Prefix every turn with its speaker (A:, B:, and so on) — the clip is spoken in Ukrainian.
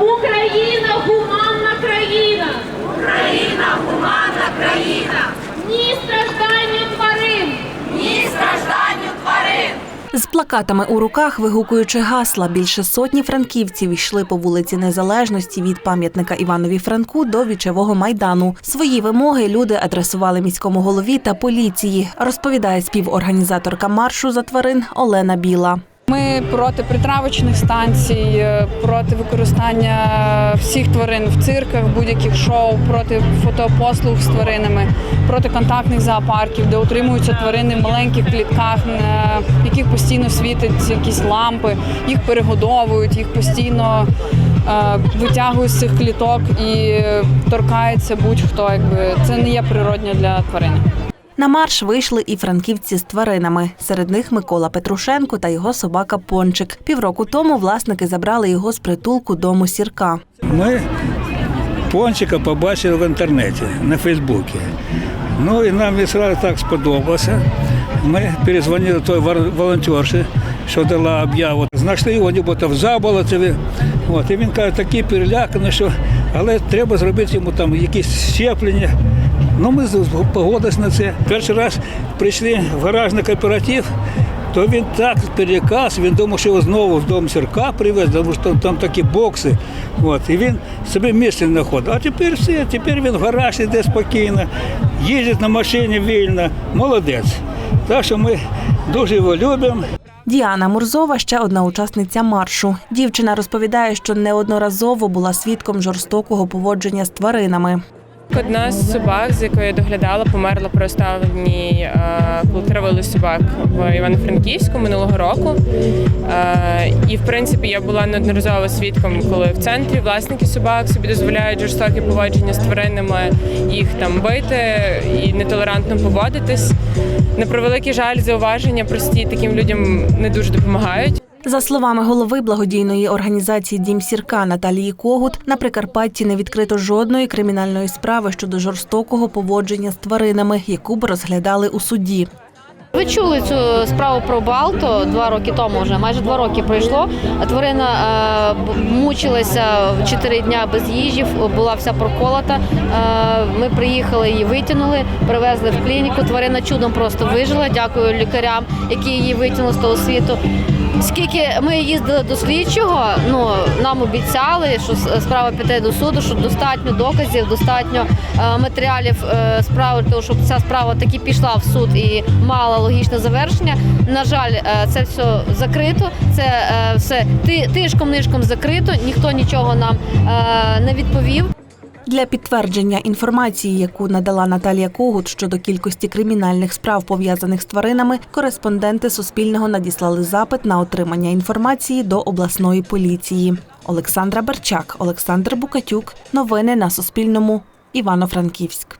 A: Україна гуманна країна.
B: Україна гуманна країна,
A: Ні стражданню тварин.
B: ні стражданню тварин.
C: З плакатами у руках, вигукуючи гасла, більше сотні франківців йшли по вулиці Незалежності від пам'ятника Іванові Франку до вічевого майдану. Свої вимоги люди адресували міському голові та поліції, розповідає співорганізаторка маршу за тварин Олена Біла.
D: Ми проти притравочних станцій, е, проти використання всіх тварин в цирках, будь-яких шоу, проти фотопослуг з тваринами, проти контактних зоопарків, де утримуються тварини в маленьких клітках, на яких постійно світять якісь лампи, їх перегодовують, їх постійно е, витягують з цих кліток і торкається будь-хто. Якби це не є природньо для тварини.
C: На марш вийшли і франківці з тваринами. Серед них Микола Петрушенко та його собака Пончик. Півроку тому власники забрали його з притулку дому сірка.
E: Ми пончика побачили в інтернеті на Фейсбуці. Ну і нам відразу так сподобалося. Ми перезвонили той волонтерші, що дала об'яву. Знайшли його нібито в заболотові. От, і він каже, такий переляканий, що але треба зробити йому там якісь щеплення. Ну, ми погодились на це. Перший раз прийшли в гаражний кооператив, то він так перелякався, він думав, що його знову в дом сірка привез, тому що там такі бокси. От, і він собі місце не знаходив. А тепер все, тепер він в гараж іде спокійно, їздить на машині вільно, молодець. Так що ми дуже його любимо.
C: Діана Мурзова ще одна учасниця маршу. Дівчина розповідає, що неодноразово була свідком жорстокого поводження з тваринами.
F: Одна з собак, з якої я доглядала, померла при останній, е, коли травили собак в Івано-Франківську минулого року. Е, І в принципі я була неодноразово свідком, коли в центрі власники собак собі дозволяють жорстоке поводження з тваринами, їх там бити і нетолерантно поводитись. На превеликий жаль, зауваження прості таким людям не дуже допомагають.
C: За словами голови благодійної організації Дім сірка Наталії Когут, на Прикарпатті не відкрито жодної кримінальної справи щодо жорстокого поводження з тваринами, яку б розглядали у суді.
G: Ви чули цю справу про Балто два роки тому вже, майже два роки пройшло. Тварина е, мучилася чотири дня без їжі, була вся проколота. Е, ми приїхали, її витягнули, привезли в клініку. Тварина чудом просто вижила. Дякую лікарям, які її витягнули з того світу. Скільки ми їздили до слідчого, ну нам обіцяли, що справа піде до суду, що достатньо доказів, достатньо е, матеріалів е, справи, того, щоб ця справа таки пішла в суд і мала логічне завершення. На жаль, е, це все закрито. Це е, все ти тишком нишком закрито. Ніхто нічого нам е, не відповів.
C: Для підтвердження інформації, яку надала Наталія Когут щодо кількості кримінальних справ пов'язаних з тваринами, кореспонденти Суспільного надіслали запит на отримання інформації до обласної поліції. Олександра Берчак, Олександр Букатюк. Новини на Суспільному. Івано-Франківськ.